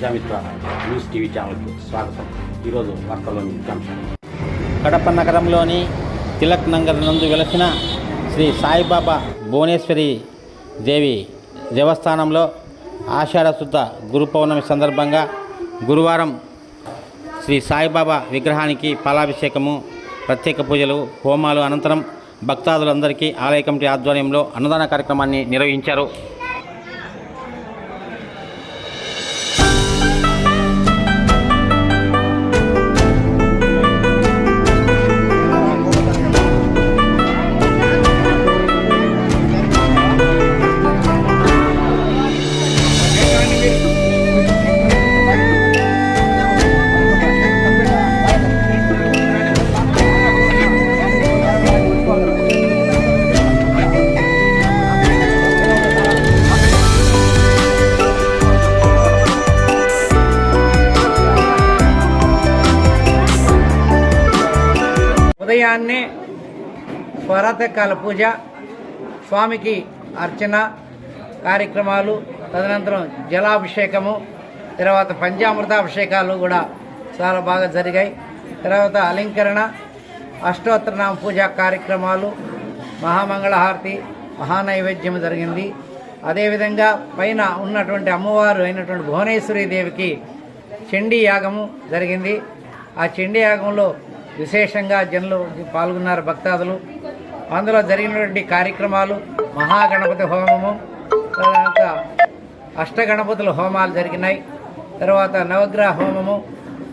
Prajamitra news TV ఛానల్కి స్వాగతం. ఈరోజు వార్తల్లోని ముఖ్యాంశాలు కడప నగరంలోని తిలక్ నగర్ నందు వెలసిన శ్రీ సాయిబాబా భువనేశ్వరి దేవి దేవస్థానంలో ఆషాఢ శుద్ధ గురు పౌర్ణమి సందర్భంగా గురువారం శ్రీ సాయిబాబా విగ్రహానికి పాలాభిషేకము ప్రత్యేక పూజలు హోమాలు అనంతరం భక్తాదులందరికీ ఆలయ కమిటీ ఆధ్వర్యంలో అన్నదాన కార్యక్రమాన్ని నిర్వహించారు. ఉదయాన్నే స్వరాతకాల పూజ స్వామికి అర్చన కార్యక్రమాలు తదనంతరం జలాభిషేకము తర్వాత పంచామృతాభిషేకాలు కూడా చాలా బాగా జరిగాయి. తర్వాత అలంకరణ అష్టోత్తరనామ పూజా కార్యక్రమాలు మహామంగళహారతి మహానైవేద్యం జరిగింది. అదేవిధంగా పైన ఉన్నటువంటి అమ్మవారు అయినటువంటి భువనేశ్వరి దేవికి చండీ యాగము జరిగింది. ఆ చండీ యాగంలో విశేషంగా జనులు పాల్గొన్నారు భక్తాదులు. అందులో జరిగినటువంటి కార్యక్రమాలు మహాగణపతి హోమము తర్వాత అష్టగణపతుల హోమాలు జరిగినాయి. తర్వాత నవగ్రహ హోమము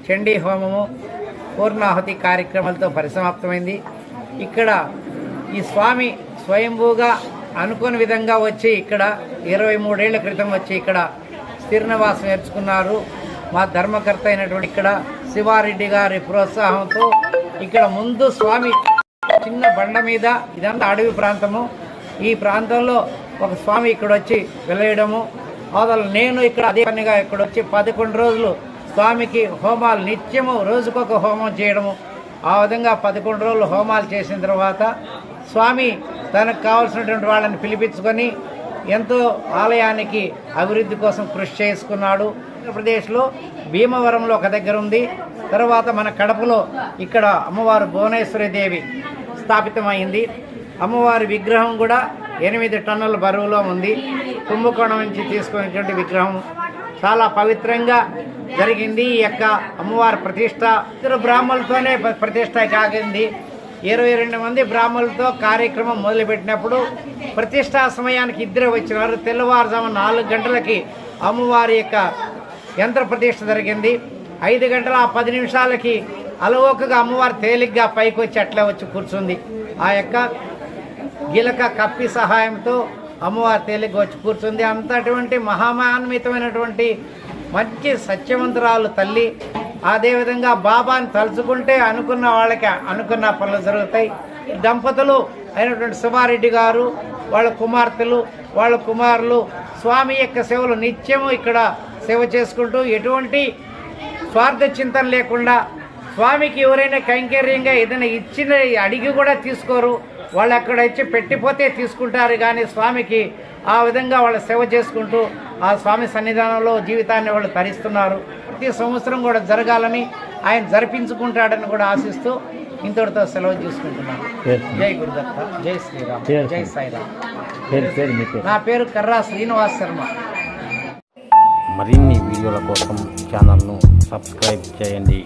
చండీ హోమము పూర్ణాహుతి కార్యక్రమాలతో పరిసమాప్తమైంది. ఇక్కడ ఈ స్వామి స్వయంభూగా అనుకోని విధంగా వచ్చి ఇక్కడ ఇరవై మూడేళ్ళ క్రితం వచ్చి ఇక్కడ స్థిరనివాసం నేర్చుకున్నారు మా ధర్మకర్త అయినటువంటి ఇక్కడ శివారెడ్డి గారి ప్రోత్సాహంతో ఇక్కడ ముందు స్వామి చిన్న బండ మీద ఇదంతా అడవి ప్రాంతము. ఈ ప్రాంతంలో ఒక స్వామి ఇక్కడ వచ్చి వెళ్ళేయడము అసలు నేను ఇక్కడ అదే పనిగా ఇక్కడ వచ్చి పదకొండు రోజులు స్వామికి హోమాలు నిత్యము రోజుకొక హోమం చేయడము. ఆ విధంగా పదకొండు రోజులు హోమాలు చేసిన తర్వాత స్వామి తనకు కావలసినటువంటి వాళ్ళని పిలిపించుకొని ఎంతో ఆలయానికి అభివృద్ధి కోసం కృషి చేసుకున్నాడు. ఆంధ్రప్రదేశ్లో భీమవరంలో ఒక దగ్గర ఉంది. తర్వాత మన కడపలో ఇక్కడ అమ్మవారు భువనేశ్వరి దేవి స్థాపితమైంది. అమ్మవారి విగ్రహం కూడా ఎనిమిది టన్నుల బరువులో ఉంది. కుంభకోణం నుంచి తీసుకునేటువంటి విగ్రహం. చాలా పవిత్రంగా జరిగింది. ఈ యొక్క అమ్మవారి ప్రతిష్ట ఇద్దరు బ్రాహ్మణులతోనే ప్రతిష్ట కాగింది. ఇరవై రెండు మంది బ్రాహ్మణులతో కార్యక్రమం మొదలుపెట్టినప్పుడు ప్రతిష్టా సమయానికి ఇద్దరు వచ్చినారు. తెల్లవారుజాము నాలుగు గంటలకి అమ్మవారి యొక్క యంత్ర ప్రతిష్ట జరిగింది. ఐదు గంటల పది నిమిషాలకి అలవోకగా అమ్మవారు తేలిగ్గా పైకి వచ్చి అట్లా వచ్చి కూర్చుంది. ఆ యొక్క గిలక కప్పి సహాయంతో అమ్మవారు తేలిగ్గా వచ్చి కూర్చుంది. అంతటువంటి మహామాన్వితమైనటువంటి మంచి సత్యవంతురాలు తల్లి అదేవిధంగా బాబాను తలుచుకుంటే అనుకున్న వాళ్ళకి అనుకున్న పనులు జరుగుతాయి. దంపతులు అయినటువంటి సుమారెడ్డి గారు వాళ్ళ కుమార్తెలు వాళ్ళ కుమారులు స్వామి యొక్క సేవలు నిత్యము ఇక్కడ సేవ చేసుకుంటూ ఎటువంటి స్వార్థ చింతన లేకుండా స్వామికి ఎవరైనా కైంకర్యంగా ఏదైనా ఇచ్చిన అడిగి కూడా తీసుకోరు. వాళ్ళు అక్కడ ఇచ్చి పెట్టిపోతే తీసుకుంటారు కానీ స్వామికి ఆ విధంగా వాళ్ళు సేవ చేసుకుంటూ ఆ స్వామి సన్నిధానంలో జీవితాన్ని వాళ్ళు తరిస్తున్నారు. ప్రతి సంవత్సరం కూడా జరగాలని ఆయన జరిపించుకుంటాడని కూడా ఆశిస్తూ ఇంతటితో సెలవు తీసుకుంటున్నాను జై గురుదత్త జై శ్రీరామ్ జై సాయిరామ్. నా పేరు కర్రా శ్రీనివాస్ శర్మ. మరిన్ని వీడియోల కోసం ఛానల్ను సబ్స్క్రైబ్ చేయండి.